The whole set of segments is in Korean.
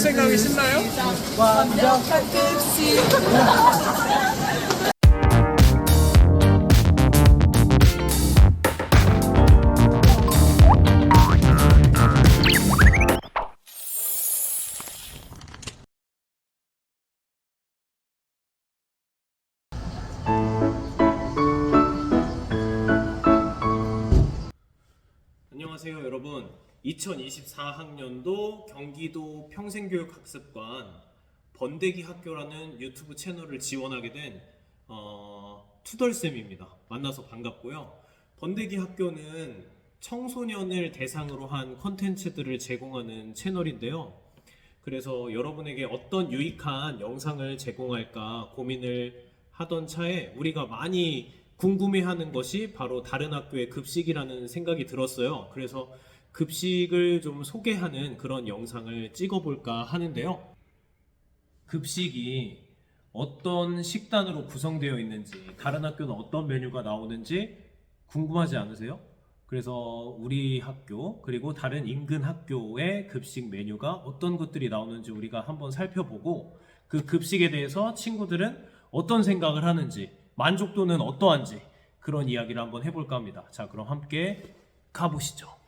생각이 신나요? 완벽한 급식 안녕하세요 여러분 2024학년도 경기도 평생교육학습관 번데기 학교라는 유튜브 채널을 지원하게 된 어, 투덜쌤입니다. 만나서 반갑고요. 번데기 학교는 청소년을 대상으로 한 컨텐츠들을 제공하는 채널인데요. 그래서 여러분에게 어떤 유익한 영상을 제공할까 고민을 하던 차에 우리가 많이 궁금해하는 것이 바로 다른 학교의 급식이라는 생각이 들었어요. 그래서 급식을 좀 소개하는 그런 영상을 찍어볼까 하는데요. 급식이 어떤 식단으로 구성되어 있는지, 다른 학교는 어떤 메뉴가 나오는지 궁금하지 않으세요? 그래서 우리 학교, 그리고 다른 인근 학교의 급식 메뉴가 어떤 것들이 나오는지 우리가 한번 살펴보고 그 급식에 대해서 친구들은 어떤 생각을 하는지, 만족도는 어떠한지 그런 이야기를 한번 해볼까 합니다. 자, 그럼 함께 가보시죠.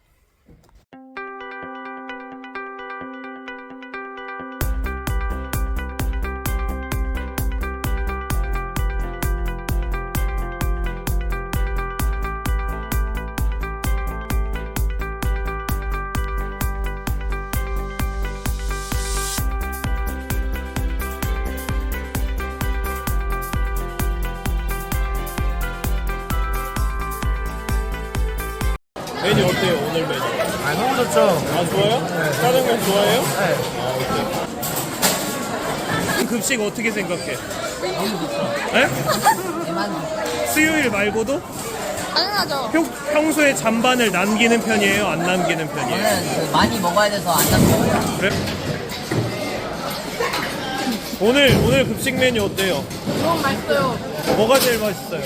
메뉴 어때요, 오늘 메뉴? 아 너무 좋죠. 아, 좋아요? 짜장면 좋아해요? 네. 급식 어떻게 생각해? 네? 수요일 말고도 당연하죠. 평, 평소에 잔반을 남기는 편이에요? 안 남기는 편이에요? 저는 그 많이 먹어야 돼서 안 남겨요 그래? 오늘 오늘 급식 메뉴 어때요? 너무 맛있어요. 뭐가 제일 맛있어요?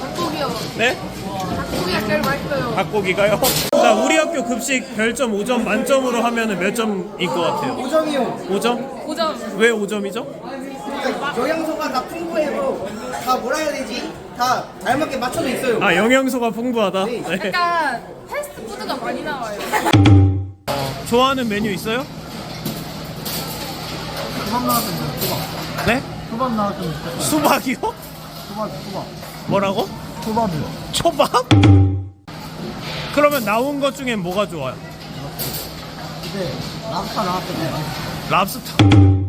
닭고기요. 네? 닭고기가 제일 맛있어요. 닭고기가요? 자 우리 학교 급식 별점 5점 만점으로 하면은 몇 점일 것 같아요? 5점이요. 5점? 5점. 왜 5점이죠? 영양소가 다 풍부해서 다 뭐라 해야 되지? 다 알맞게 맞춰져 있어요. 아 영양소가 풍부하다. 네. 네. 약간 패스트푸드가 많이 나와요. 좋아하는 메뉴 있어요? 초밥 나왔으면 초밥. 네? 초밥 나왔으면. 수박이요? 초밥, 초밥. 뭐라고? 초밥이요. 초밥? 그러면 나온 것 중엔 뭐가 좋아요? 근데 랍스타 나왔잖아요. 랍스터.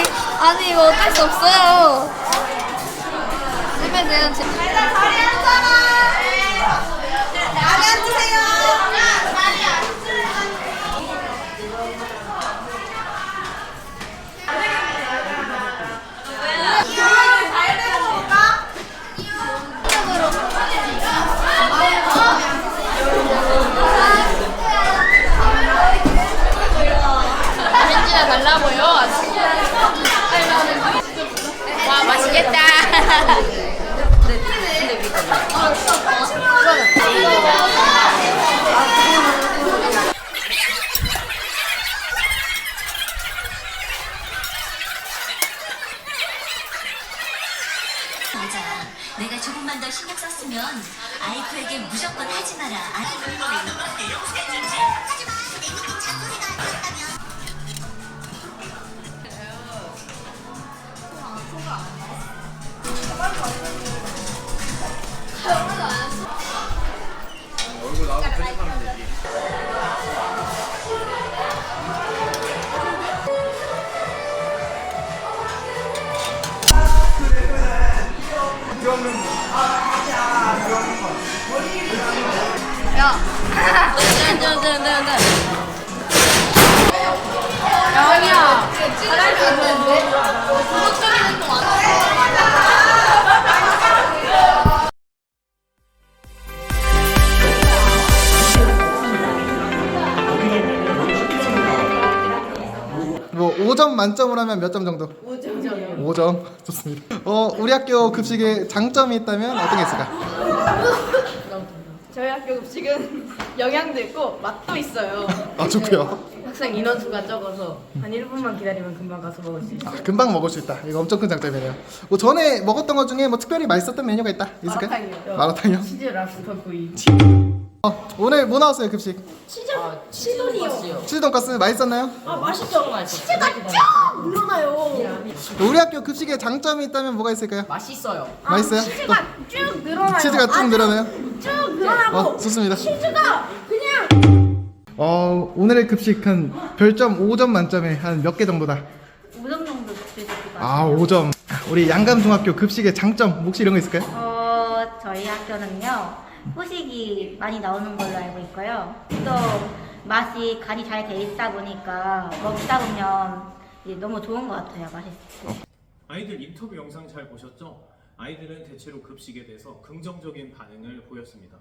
아니, 아니 이거 어쩔 수 없어요. 맞아. 내가 조금만 더 신경 썼으면 아이프에게 무조건 하지 마라. 아- 야. 좀 안. 뭐 5점 만점으로 하면 몇 점 정도? 5점. 5점. 좋습니다. 어, 우리 학교 급식에 장점이 있다면 어떤 게 있을까? 저희 학교 급식은 영양도 있고 맛도 있어요. 아, 좋고요. 학생 인원수가 적어서 한 1분만 기다리면 금방 가서 먹을 수 있어요. 아, 금방 먹을 수 있다. 이거 엄청 큰 장점이네요. 뭐 전에 먹었던 것 중에 뭐 특별히 맛있었던 메뉴가 있다. 있을까요? 마라탕이요. 마라탕이요? 치즈 랍스터 구이. 어, 오늘 뭐 나왔어요, 급식? 치즈돈이요. 치즈 돈가스 맛있었나요? 아 맛있죠. 치즈가 쫙 늘어나요. 우리 학교 급식에 장점이 있다면 뭐가 있을까요? 맛있어요. 맛있어요? 치즈가 쭉 늘어나요. 또 치즈가 쭉 늘어나요? 쭉 늘어나고 어, 좋습니다. 치즈가 그냥 어, 오늘의 급식 한 별점 5점 만점에 한 몇 개 정도다? 5점 정도 같아요. 아, 5점. 우리 양감중학교 급식의 장점 혹시 이런 거 있을까요? 어, 저희 학교는요, 후식이 많이 나오는 걸로 알고 있고요. 또 맛이 간이 잘 돼 있다 보니까 먹다 보면 이제 너무 좋은 것 같아요, 맛있고. 아이들 인터뷰 영상 잘 보셨죠? 아이들은 대체로 급식에 대해서 긍정적인 반응을 보였습니다.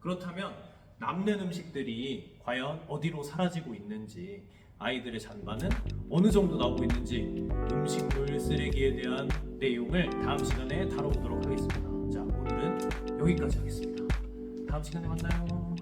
그렇다면 남는 음식들이 과연 어디로 사라지고 있는지 아이들의 잔반은 어느 정도 나오고 있는지 음식물 쓰레기에 대한 내용을 다음 시간에 다뤄보도록 하겠습니다. 자 오늘은 여기까지 하겠습니다. 다음 시간에 만나요.